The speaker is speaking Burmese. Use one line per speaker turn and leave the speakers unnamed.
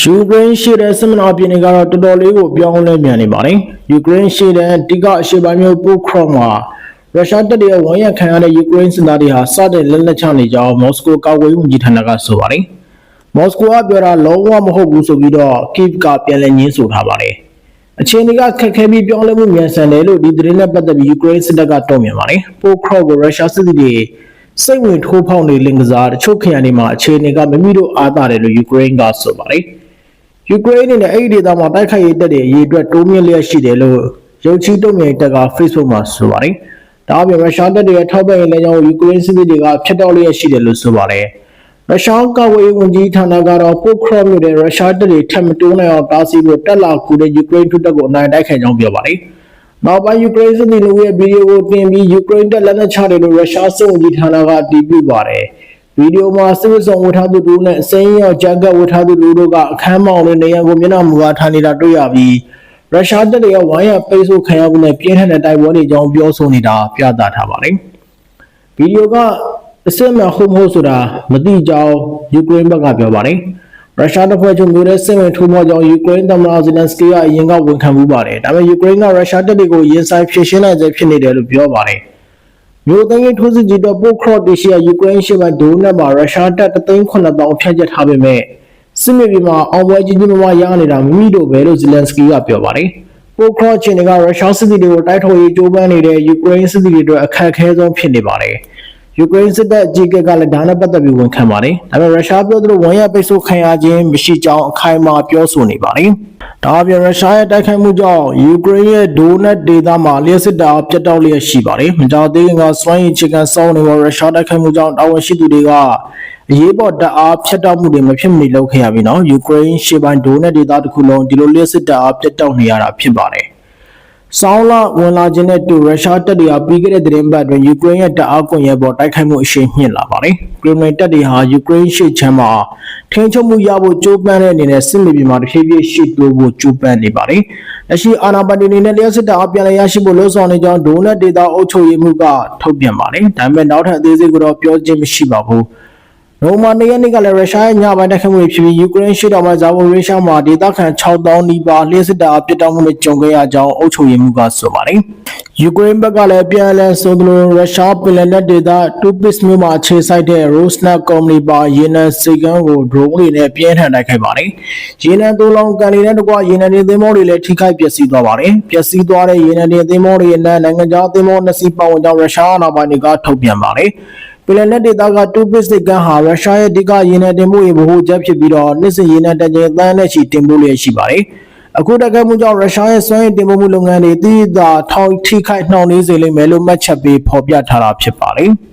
ယူကရိန်းရှိတဲ့စစ်မနာပြည်နယ်ကတော့တော်တော်လေးကိုပြောင်းလဲမြန်နေပါတယ်။ယူကရိန်းရှိတဲ့တိကအရှေ့ပိုင်းမြို့ပိုခရော့မှာရုရှားတပ်တွေရဲ့ဝန်ရခံရတဲ့ယူကရိန်းစစ်သားတွေဟာစတဲ့လက်လက်ချနေကြောင်းမော်စကိုကာကွယ်ရေးဝန်ကြီးဌာနကဆိုပါတယ်။မော်စကိုကပြောတာလုံးဝမဟုတ်ဘူးဆိုပြီးတော့ကိဗ်ကပြန်လည်ညင်းဆိုထားပါတယ်။အခြေအနေကခက်ခဲပြီးပြောင်းလဲမှုမြန်ဆန်တယ်လို့ဒီသတင်းနဲ့ပတ်သက်ပြီးယူကရိန်းစစ်တပ်ကတုံ့ပြန်ပါတယ်။ပိုခရော့ကိုရုရှားစစ်သည်တွေ စိတ်ဝင်ထိုးဖောက်နေလင်ကစားတချို့ခရိုင်တွေမှာအခြေအနေကမမိတို့အားတာတယ်လို့ယူကရိန်းကဆိုပါတယ်။ယူကရိန်းအနေနဲ့အဲ့ဒီဒေသမှာတိုက်ခိုက်ရေးတပ်တွေအရေးအတွက်တိုးမြင့်လျက်ရှိတယ်လို့ရုပ်ချီတုံ့ပြန်တပ်က Facebook မှာဆိုပါတယ်။ဒါအပြင်ရုရှားတပ်တွေရဲ့ထောက်ပံ့ရေးလမ်းကြောင်းကိုယူကရိန်းစစ်သည်တွေကဖျက်တောက်လျက်ရှိတယ်လို့ဆိုပါတယ်။ရုရှားကာကွယ်ရေးဝန်ကြီးဌာနကတော့ပိုခရော့မြို့တဲ့ရုရှားတပ်တွေထပ်မတိုးနိုင်အောင်တားဆီးဖို့တက်လာကူတဲ့ယူကရိန်းထုတပ်ကိုအနိုင်တိုက်ခိုက်ကြောင်းပြောပါတယ်။ နောက်ပိုင်းယူကရိန်းစစ်သည်တွေရဲ့ဗီဒီယိုကိုတင်ပြီးယူကရိန်းတပ်လက်နက်ချတယ်လို့ရုရှားစစ်ဝန်ကြီးဌာနကတည်ပြုပါတယ်။ဗီဒီယိုမှာစစ်ဝတ်ဆောင်ဝတ်ထားသူတို့နဲ့အစိမ်းရောဂျက်ကတ်ဝတ်ထားသူတို့ကအခမ်းမောင်နဲ့နေရန်ကိုမျက်နှာမူအားထားနေတာတွေ့ရပြီးရုရှားတပ်တွေကဝိုင်းရပိတ်ဆို့ခံရမှုနဲ့ပြင်းထန်တဲ့တိုက်ပွဲတွေကြောင်းပြောဆိုနေတာပြသထားပါတယ်။ဗီဒီယိုကအစစ်အမှန်ဟုတ်မဟုတ်ဆိုတာမသိကြောင်းယူကရိန်းဘက်ကပြောပါတယ်။ ရုရှားတပ်ဖွဲ့ချုပ်မျိုးတဲ့စစ်ဝင်ထိုးဖောက်ကြောင်းယူကရိန်းသမ္မတဇီလန်စကီကအရင်ကဝန်ခံမှုပါတယ်။ဒါပေမဲ့ယူကရိန်းကရုရှားတပ်တွေကိုရင်ဆိုင်ဖြည့်ရှင်းနိုင်စေဖြစ်နေတယ်လို့ပြောပါတယ်။မြို့သိမ်းရေးထိုးစစ်ကြီးတော့ပိုခရော့တီရှိယာယူကရိန်းရှိပိုင်းဒိုနက်မှာရုရှားတပ်3,900ဖြန့်ကျက်ထားပေမဲ့စစ်မြေပြင်မှာအောင်ပွဲကြီးကြီးမားမားရနေတာမိမိတို့ပဲလို့ဇီလန်စကီကပြောပါတယ်။ပိုခရော့ချင်းတွေကရုရှားစစ်သည်တွေကိုတိုက်ထုတ်ရေးကြိုးပမ်းနေတဲ့ယူကရိန်းစစ်သည်တွေအတွက်အခက်အခဲဆုံးဖြစ်နေပါတယ်။ ယူကရိန်းစစ်တပ်အကြီးအကဲကလည်းဒါနဲ့ပတ်သက်ပြီးဝန်ခံပါတယ်။ဒါပေမဲ့ရုရှားပြောသလိုဝန်ရပိတ်ဆို့ခံရခြင်းမရှိကြောင်းအခိုင်အမာပြောဆိုနေပါတယ်။ဒါအပြင်ရုရှားရဲ့တိုက်ခိုက်မှုကြောင့်ယူကရိန်းရဲ့ဒိုနက်ဒေသမှာလျှက်စစ်တာပြတ်တောက်လျက်ရှိပါတယ်။မကြောက်သေးခင်ကစွမ်းရည်ချီကန်စောင်းနေပေါ်ရုရှားတိုက်ခိုက်မှုကြောင့်တာဝန်ရှိသူတွေကအရေးပေါ်တပ်အားဖျက်တောက်မှုတွေမဖြစ်မနေလုပ်ခဲ့ရပြီးနော်ယူကရိန်းရှေ့ပိုင်းဒိုနက်ဒေသတစ်ခုလုံးဒီလိုလျှက်စစ်တာအားပြတ်တောက်နေရတာဖြစ်ပါတယ်။ ဆောင်းလာဝင်လာခြင်းနဲ့တူရုရှားတပ်တွေကပြီးခဲ့တဲ့သတင်းပတ်အတွင်းယူကရိန်းရဲ့တပ်အားကွန်ရက်ပေါ်တိုက်ခိုက်မှုအရှိန်မြင့်လာပါတယ်။ကရီမလင်တပ်တွေဟာယူကရိန်းရှေ့ချမ်းမှာထိန်းချုပ်မှုရဖို့ကြိုးပမ်းတဲ့အနေနဲ့စစ်မြေပြင်မှာတဖြည်းဖြည်းရှေ့တိုးဖို့ကြိုးပမ်းနေပါတယ်။လက်ရှိအာဏာပိုင်တွေအနေနဲ့လျှက်စစ်တပ်အားပြန်လည်ရရှိဖို့လှုံ့ဆော်နေကြောင်းဒိုနက်ဒေတာအုပ်ချုပ်ရေးမှုကထုတ်ပြန်ပါတယ်။ဒါပေမဲ့နောက်ထပ်အသေးစိတ်ကတော့ပြောခြင်းမရှိပါဘူး။ ရိုမာနေရက်နေ့ကလည်းရုရှားရဲ့ညပိုင်းတိုက်ခိုက်မှုတွေဖြစ်ပြီးယူကရိန်းရှေ့တောင်ပိုင်းဇာပိုရီရှားမှာဒေသခံ6000နီးပါးလျှက်စစ်တပ်အပြစ်တောက်မှုနဲ့ကြုံခဲ့ရကြောင်းအုပ်ချုပ်ရေးမှူးကဆိုပါတယ်။ယူကရိန်းဘက်ကလည်းပြန်လည်ဆိုသလိုရုရှားပင်လယ်နက်ဒေသတူပစ်မြို့မှာအခြေစိုက်တဲ့ Rosneft ကုမ္ပဏီပါရေနံစိတ်ကမ်းကို drone တွေနဲ့ပြင်းထန်တိုက်ခိုက်ပါတယ်။ရေနံသုံးလောင်းကန်တွေနဲ့တကွရေနံတင်သင်္ဘောတွေလည်းထိခိုက်ပျက်စီးသွားပါတယ်။ပျက်စီးသွားတဲ့ရေနံတင်သင်္ဘောတွေနဲ့နိုင်ငံခြားသင်္ဘောနှစ်စီးပါဝင်ကြောင်းရုရှားအာဏာပိုင်တွေကထုတ်ပြန်ပါတယ်။ ပီလနက်ဒေတာကတူပစ်စစ်ကန်ဟာရုရှားရဲ့အဓိကရေနံတင်ပို့ရေးဗဟိုချက်ဖြစ်ပြီးတော့နှစ်စဉ်ရေနံတန်ချိန်သန်းနဲ့ချီတင်ပို့လျက်ရှိပါတယ်။အခုတက်ခဲ့မှုကြောင့်ရုရှားရဲ့စွမ်းရည်တင်ပို့မှုလုပ်ငန်းတွေတည်တာထောင်ထိခိုက်နှောင့်နှေးစေလိမ့်မယ်လို့မှတ်ချက်ပေးဖော်ပြထားတာဖြစ်ပါတယ်။